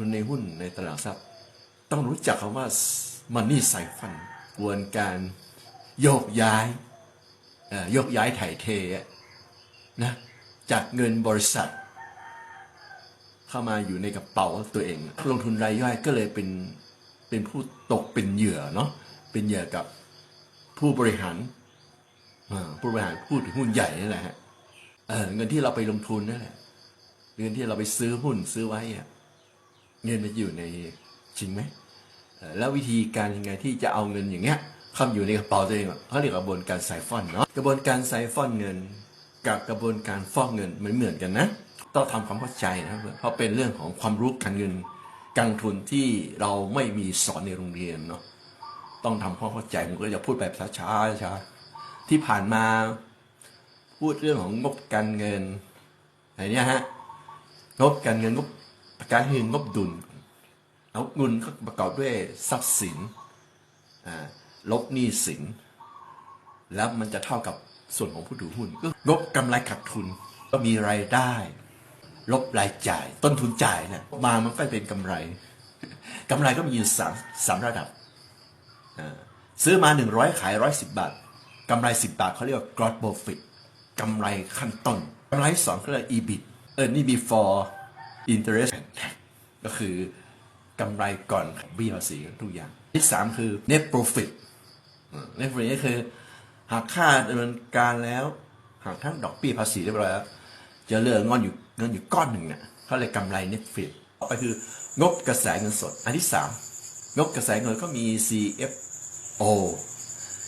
ทุนในหุ้นในตลาดทรัพย์ ต้องรู้จักคำว่ามันนี่ใส่ฟันกวนการโยกย้ายเอ่อโยกย้ายถ่ายเทนะจากเงินบริษัท เข้ามาอยู่ในกระเป๋าตัวเองลงทุนรายย่อยก็เลยเป็นเป็นผู้ตกเป็นเหยื่อเนาะเป็นเหยื่อกับผู้บริหารผู้บริหารผู้ถือหุ้นใหญ่นั่นแหละฮะเออเงินที่เราไปลงทุนนั่นแหละเงินที่เราไปซื้อหุ้นซื้อไว้อะ เงินมันอยู่ในจริงไหมแล้ววิธีการยังไงที่จะเอาเงินอย่างเงี้ยเข้ามาอยู่ในกระเป๋าตัวเองเขาเรียกกระบวนการไซฟอนเนาะกระบวนการไซฟอนเงิน กับกระบวนการฟอกเงินมันเหมือนกันนะต้องทำความเข้าใจนะเพราะเป็นเรื่องของความรู้การเงินการทุนที่เราไม่มีสอนในโรงเรียนเนาะต้องทำความเข้าใจผมก็จะพูดแบบช้าๆช้าๆที่ผ่านมาพูดเรื่องของงบการเงินอะไรเนี้ยฮะงบการเงินงบ การเงินงบดุลเอาเงินก็ประกอบด้วยทรัพย์สินลบหนี้สิน แล้วมันจะเท่ากับส่วนของผู้ถือหุ้นก็ลบกำไรขาดทุนก็มีรายได้ ลบรายจ่าย ต้นทุนจ่ายเนี่ยมามันก็เป็นกำไรกำไรก็มีอยู่สามสามระดับ ซื้อมา 100 ขาย 110 บาทกำไร 10 บาทเขาเรียกว่า gross profit กำไรขั้นต้นกำไรสองเขาเรียก EBIT earning before interest ก็คือกำไรก่อนเบี้ยภาษีทุกอย่าง ที่สามคือ net profit เนฟรีก็คือ หากค่าดำเนินการแล้วหากทั้งดอกเบี้ยภาษีเรียบร้อยแล้วจะเหลือเงินอยู่เงินอยู่ก้อนหนึ่งเนี่ยเขาเลยกำไรเน็ตฟิตต่อไปคืองบกระแสเงินสด อันที่สามงบกระแสเงินก็มี CFO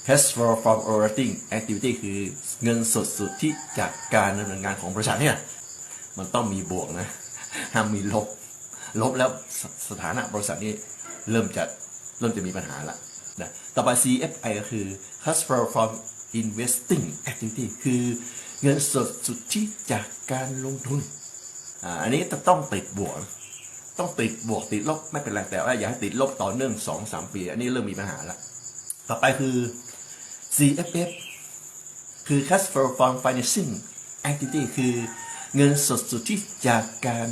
Cash flow from operating activity คือเงินสดสุดที่จากการดำเนินงานของบริษัทเนี่ย มันต้องมีบวกนะ ห้ามมีลบ ลบแล้วสสถานะบริษัทนี้เริ่มจะเริ่มจะมีปัญหาละนะต่อไป CFI ก็คือ Cash flow from investing activity คือเงินสดสุดที่จากการลงทุนอ่าอันนี้จะต้องติดบวก ต้องติดบวกติดลบไม่เป็นไรแต่ว่าอย่าให้ติดลบต่อเนื่องสองสามปี อันนี้เริ่มมีปัญหาละต่อไปคือ CFF คือ cash flow from financing activity คือ เงินสดสุที่จากการ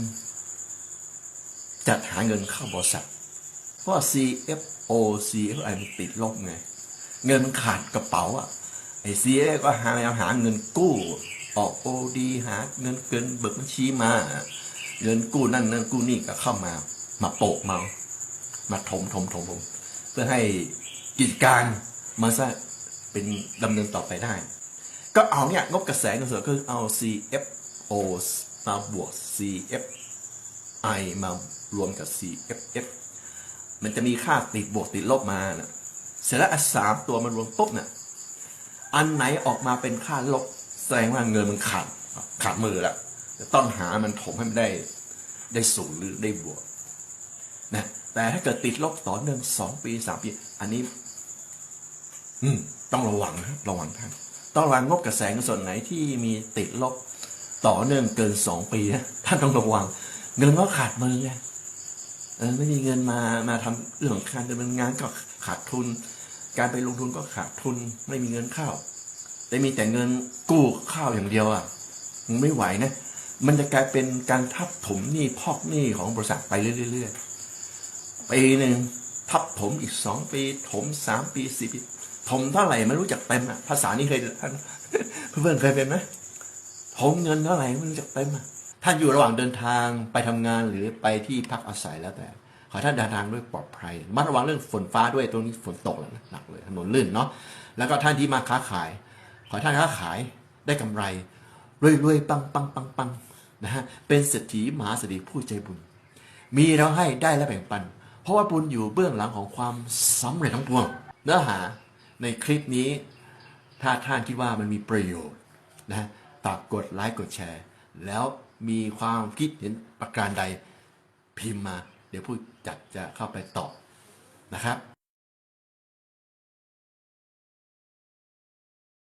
จัดหาเงินเข้าบริษัท เพราะ CFO CFI มันติดลบไง เงินมันขาดกระเป๋าอะไอ้ CFI ก็หาหาเงินกู้ ออก OD หาเงินเกินเบิกบัญชีมา เงินกู้นั่นนั่นกู้นี่ก็เข้ามา มาโปะมา มาถมถมถมถมเพื่อให้กิจการมาซะเป็นดำเนินต่อไปได้ ก็เอาเนี่ยงบกระแสเงินสดก็คือเอา CFO มาบวก CFI มารวมกับ CFF มันจะมีค่าติดบวกติดลบมานะเสร็จแล้วอสามตัวมันรวมปุ๊บเนี่ยอันไหนออกมาเป็นค่าลบแสดงว่าเงินมันขาดขาดมือแล้วจะต้องหามันถมให้มันได้ ได้ศูนย์หรือได้บวกนะแต่ถ้าเกิดติดลบต่อเนื่องสองปีสามปี อันนี้ อืม ต้องระวังนะระวังท่านต้องระวังงบกระแสเงินส่วนไหนที่มีติดลบ ต่อเนื่องเกินสองปีนะท่านต้องระวัง เงินก็ขาดมือไงเออไม่มีเงินมามาทำเรื่องการดำเนินงานก็ขาดทุน การไปลงทุนก็ขาดทุน ไม่มีเงินเข้าแต่มีแต่เงินกู้ข้าวอย่างเดียวอะมันไม่ไหวนะ มันจะกลายเป็นการทับถมหนี้พอกหนี้ของบริษัทไปเรื่อยๆปีหนึ่งทับถมอีกสองปีถมสามปีสี่ปีถมเท่าไหร่ไม่รู้จักเต็มอะภาษานี้เคยท่านเพื่อนเคยเป็นไหม ถมเงินเท่าไหร่ไม่รู้จักเต็มท่านอยู่ระหว่างเดินทางไปทำงานหรือไปที่พักอาศัยแล้วแต่ ขอท่านเดินทางด้วยปลอดภัยมัดระวังเรื่องฝนฟ้าด้วยตรงนี้ฝนตกแล้วหนักเลยถนนลื่นเนาะแล้วก็ท่านที่มาค้าขาย ขอท่านค้าขายได้กำไรรวยๆปังปังปังปังนะฮะเป็นเศรษฐีมหาเศรษฐีผู้ใจบุญ มีแล้วให้ได้และแบ่งปัน เพราะว่าบุญอยู่เบื้องหลังของความสำเร็จทั้งปวง เนื้อหาในคลิปนี้ ถ้าท่านคิดว่ามันมีประโยชน์นะ ฝากกดไลค์กดแชร์ แล้วมีความคิดเห็นประการใดพิมพ์มา เดี๋ยวผู้จัดจะเข้าไปตอบนะครับ